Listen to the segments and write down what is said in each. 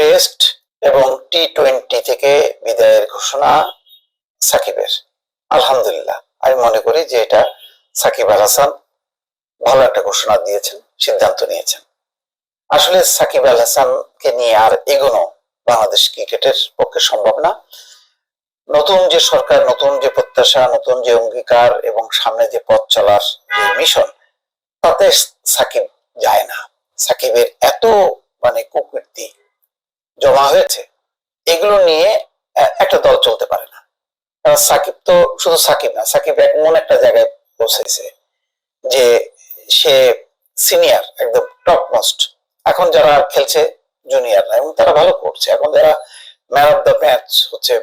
Test এবং T twenty থেকে বিদায়ের ঘোষণা সাকিবের। আলহামদুলিল্লাহ, আমি মনে করি যে এটা সাকিব আল হাসান ভালো একটা ঘোষণা দিয়েছেন, সিদ্ধান্ত নিয়েছেন। আসলে সাকিব আল হাসানকে নিয়ে আর এগোনো বাংলাদেশ ক্রিকেটের পক্ষে সম্ভব না। নতুন যে সরকার, নতুন যে প্রত্যাশা, নতুন যে অঙ্গীকার এবং সামনে যে পথ চলার যে মিশন, তাতে সাকিব যায় না। সাকিবের এত মানে কুকীর্তি জমা হয়েছে। এগুলো নিয়ে একটা দল চলতে পারে না। সাকিব তো শুধু সাকিব না, সাকিব এমন একটা জায়গায় পৌঁছেছে যে সে সিনিয়র, একদম টপ মোস্ট এখন যারা খেলছে জুনিয়র জুনিয়ররা এবং তারা ভালো করছে। এখন যারা ম্যান অফ দ্য ম্যাচ হচ্ছে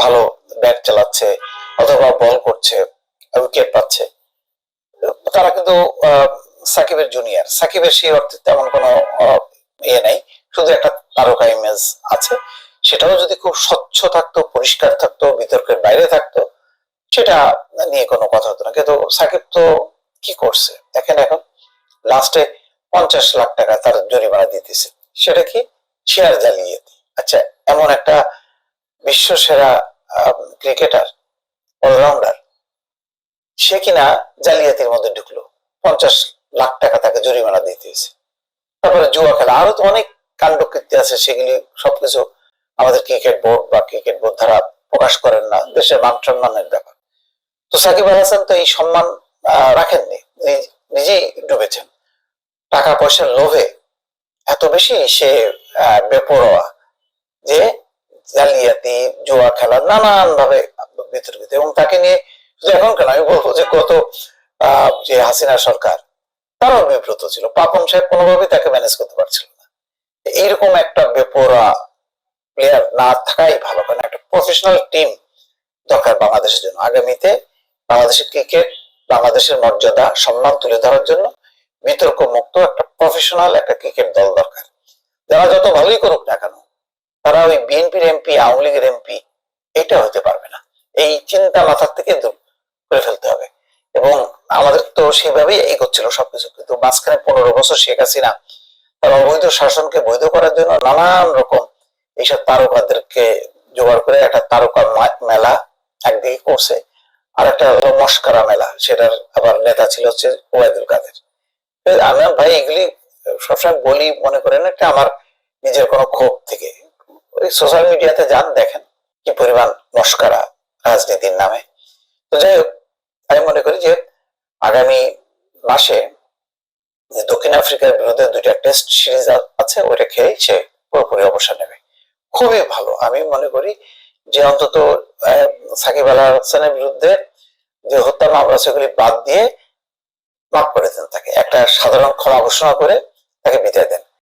ভালো ব্যাট চালাচ্ছে, অথবা বল করছে, উইকেট পাচ্ছে, তারা কিন্তু সাকিবের জুনিয়র। সাকিবের সেই অর্থে তেমন কোনো ইয়ে নেই। শুধু একটা তারকা ইমেজ আছে, সেটাও যদি খুব স্বচ্ছ থাকতো, পরিষ্কার থাকতো, বিতর্কের বাইরে থাকতো, সেটা নিয়ে কোনো কথা হতো না। কিন্তু সাকিব তো কি করছে? দেখেন এখন লাস্টে পঞ্চাশ লাখ টাকা তার জরিমানা দিতেছে। সেটা কি? শেয়ার জালিয়াতি। আচ্ছা এমন একটা বিশ্ব সেরা ক্রিকেটার অলরাউন্ডার সে কিনা জালিয়াতির মধ্যে ঢুকলো। পঞ্চাশ লাখ টাকা তাকে জরিমানা দিতে হয়েছে তারপরে জুয়া খেলা। আরও তো অনেক কাণ্ডকীর্তি আছে সেগুলি সবকিছু আমাদের ক্রিকেট বোর্ড বা ক্রিকেট বোর্ড দ্বারা প্রকাশ করেন না। দেশের মান সম্মানের ব্যাপার। তো সাকিব আল হাসান তো এই সম্মান রাখেননি। নিজেই ডুবেছেন। টাকা পয়সার লোভে এত বেশি সে বেপরোয়া যে জালিয়াতি জুয়া খেলা নানান ভাবে বিতর্কিত। এবং তাকে নিয়ে শুধু এখন কেন আমি বলব যে আহ, যে হাসিনা সরকার তারাও বিব্রত ছিল। পাপন সাহেব কোনোভাবেই তাকে ম্যানেজ করতে পারছিল না এইরকম একটা বেপরোয়া প্লেয়ার না থাকাই ভালো, কারণ একটা প্রফেশনাল টিম দরকার বাংলাদেশের জন্য। আগামীতে বাংলাদেশের ক্রিকেট বাংলাদেশের মর্যাদা, সম্মান তুলে ধরার জন্য বিতর্ক মুক্ত একটা প্রফেশনাল একটা ক্রিকেট দল দরকার। যারা যত ভালোই করুক না কেন, তারা ওই বিএনপির এমপি আওয়ামী লীগের এমপি এটা হতে পারবে না। এই চিন্তা মাথার থেকে দূর করে ফেলতে হবে। এবং আমাদের তো সেভাবেই এগোচ্ছিল সবকিছু, কিন্তু মাঝখানে পনেরো বছর শেখ হাসিনা অবৈধ শাসনকে বৈধ করার জন্য নানান রকম এইসব তারকাদেরকে জোগাড় করে একটা তারকা মেলা একদিকে করছে। আর একটা হলো মস্কারা মেলা, সেটার আবার নেতা ছিল হচ্ছে ওবায়দুল কাদের। আমি ভাই এগুলি সবসময় বলি, মনে করেন একটা আমার নিজের কোনো ক্ষোভ থেকে। ওই সোশ্যাল মিডিয়াতে যান, দেখেন কি পরিমাণ মস্কারা রাজনীতির নামে। তো যাই হোক, আমি মনে করি যে আগামী মাসে যে দক্ষিণ আফ্রিকার বিরুদ্ধে দুইটা টেস্ট সিরিজ আছে, ওইটা খেয়েই সে পুরোপুরি অবসর নেবে। খুবই ভালো। আমি মনে করি যে অন্তত সাকিব আল হাসানের বিরুদ্ধে যে হত্যা মামলা সেগুলি বাদ দিয়ে মাফ করে দেন তাকে। একটা সাধারণ ক্ষমা ঘোষণা করে তাকে বিদায় দেন।